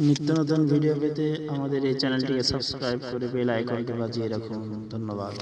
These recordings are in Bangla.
নিত্য নতুন ভিডিও পেতে আমাদের এই চ্যানেলটিকে সাবস্ক্রাইব করে বেল আইকনটি বাজিয়ে রাখুন। ধন্যবাদ।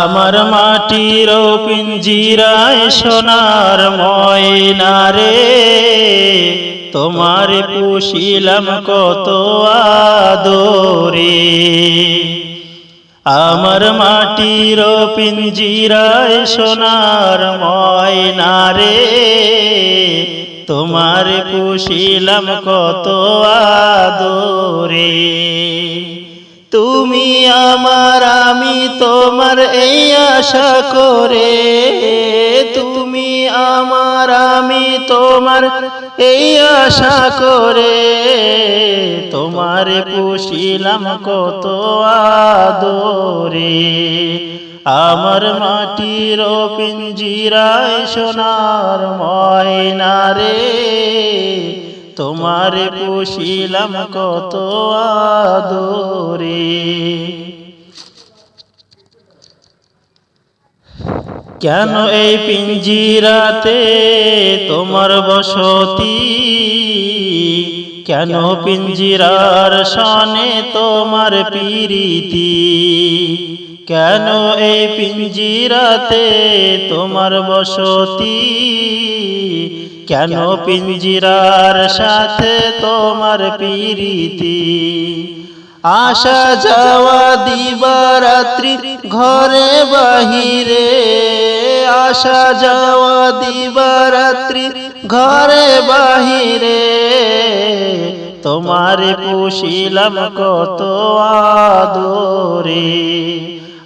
আমার মাটির পিঞ্জিরায় সোনার ময়না রে, তোমার পুষিলাম কত আদরে। আমার মাটির পিঞ্জিরায় সোনার ময়না রে তোমার পুষিলাম কত আদরে। তুমি আমার, আমি তোমার এই আশা করে। তুমি আমার, আমি তোমার এই আশা করে। তোমার পুষিলাম কত আদরে। আমার মাটির পিঞ্জিরায় সোনার ময়না রে, তোমার পুষিলাম কত আদরে। কেন এই পিঞ্জিরাতে তোমার বসতি? কেন পিঞ্জিরার সনে তোমার পিরিতি? কেন এই পিঞ্জিরাতে তোমার বসতি? কেন পিঞ্জিরার সাথে তোমার পিরিতি? আসা যাওয়া দিবারাত্রি ঘরে বাহিরে, আসা যাওয়া দিবারাত্রি ঘরে বাহিরে, তোমার পুষিলাম কত আদরে।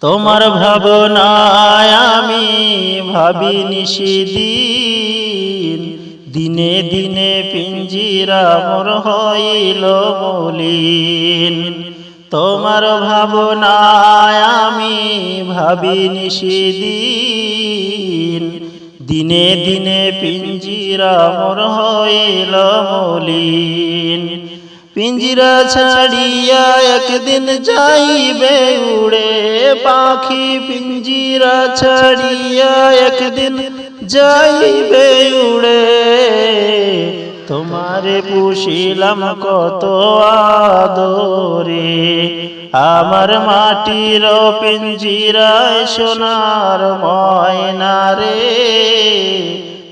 তোমার ভাবনায় আমি ভাবি নিষিদিন। দিনে দিনে পিঞ্জিরা মোর হইল মলিন। তোমার ভাবনায় আমি ভাবি নিষিদিন। দিনে দিনে পিঞ্জিরা মোর হইল মলিন। পিঞ্জিরা ছাড়িয়া একদিন যাইবে উড়ে পাখি। পিঞ্জিরা ছাড়িয়া একদিন যাইবে উড়ে। তোমারে পুষিলাম কত আদরে। আমার মাটির পিঞ্জিরায় সোনার ময়না রে।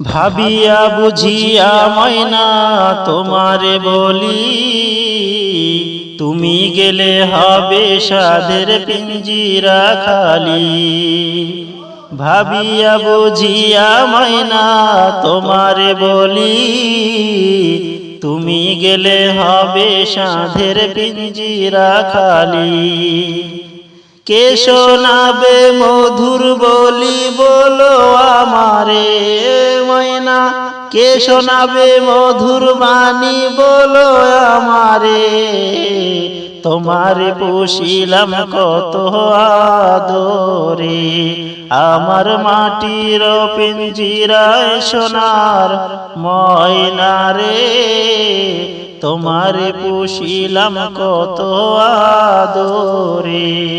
ভাবিয়া বুঝিয়া ময়না, তোমারে বলি, তুমি গেলে হবে সাদের পিঞ্জিরা খালি। ভাবিয়া বুঝিয়া ময়না, তোমারে বলি, তুমি গেলে হবে সাধের পিঞ্জিরা খালি। কে শোনাবে মধুর বলি? বলো আমারে ময়না। কে শোনাবে মধুর বাণী? বলো আমারে। তোমার পুষিলাম কত আদরে। আমার মাটির পিঞ্জিরায় সোনার ময়না রে। তোমার পুষিলাম কত আদরে।